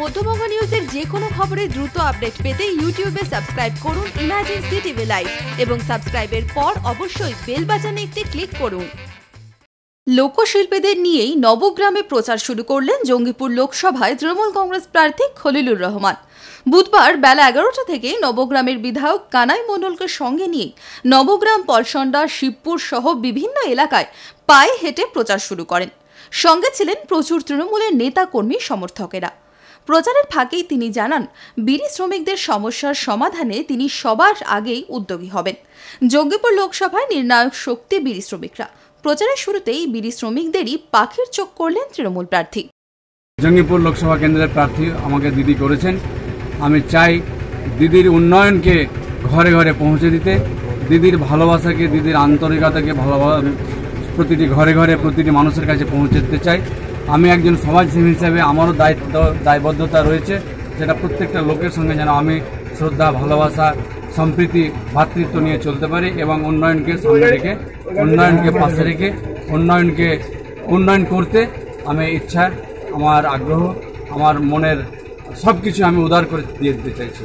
মধ্যবঙ্গ নিউজের যে কোনো খবরের দ্রুত আপডেট পেতে ইউটিউবে সাবস্ক্রাইব করুন ইমাজিন সিটিভি লাইভ এবং সাবস্ক্রাইবের পর অবশ্যই বেল বাজানে একটি ক্লিক করুন। লোকশিল্পীদের নিয়েই নবগ্রামে প্রচার শুরু করলেন জঙ্গিপুর লোকসভায় তৃণমূল কংগ্রেস প্রার্থী খলিলুর রহমান। বুধবার বেলা এগারোটা থেকে নবগ্রামের বিধায়ক কানাই মণ্ডলকে সঙ্গে নিয়ে নবগ্রাম, পলসন্ডা, শিবপুর সহ বিভিন্ন এলাকায় পায়ে হেঁটে প্রচার শুরু করেন। সঙ্গে ছিলেন প্রচুর তৃণমূলের নেতা কর্মী সমর্থকেরা। প্রচারের ফাঁকেই তিনি জানান, বিড়ি শ্রমিকদের সমস্যার সমাধানে তিনি সবার আগেই উদ্যোগী হবেন। জঙ্গিপুর লোকসভায় নির্ণায়ক শক্তি বিড়ি শ্রমিকরা। প্রচারের শুরুতেই বিড়ি শ্রমিকদেরই পাখির চোখ করলেন তৃণমূল প্রার্থী। জঙ্গিপুর লোকসভা কেন্দ্রের প্রার্থী আমাকে দিদি করেছেন। আমি চাই দিদির উন্নয়নকে ঘরে ঘরে পৌঁছে দিতে, দিদির ভালোবাসাকে, দিদির আন্তরিকতাকে ভালোভাবে প্রতিটি ঘরে ঘরে প্রতিটি মানুষের কাছে পৌঁছে দিতে চাই। আমি একজন সমাজসেবী হিসেবে আমারও দায়িত্ব, দায়বদ্ধতা রয়েছে যেটা প্রত্যেকটা লোকের সঙ্গে যেন আমি শ্রদ্ধা, ভালোবাসা, সম্প্রীতি ভ্রাতৃত্ব নিয়ে চলতে পারি এবং উন্নয়নকে সামনে রেখে, উন্নয়নকে পাশে রেখে, উন্নয়নকে, উন্নয়ন করতে আমি ইচ্ছা, আমার আগ্রহ, আমার মনের সব কিছু আমি উদার করে দিয়ে দিতে চাইছি।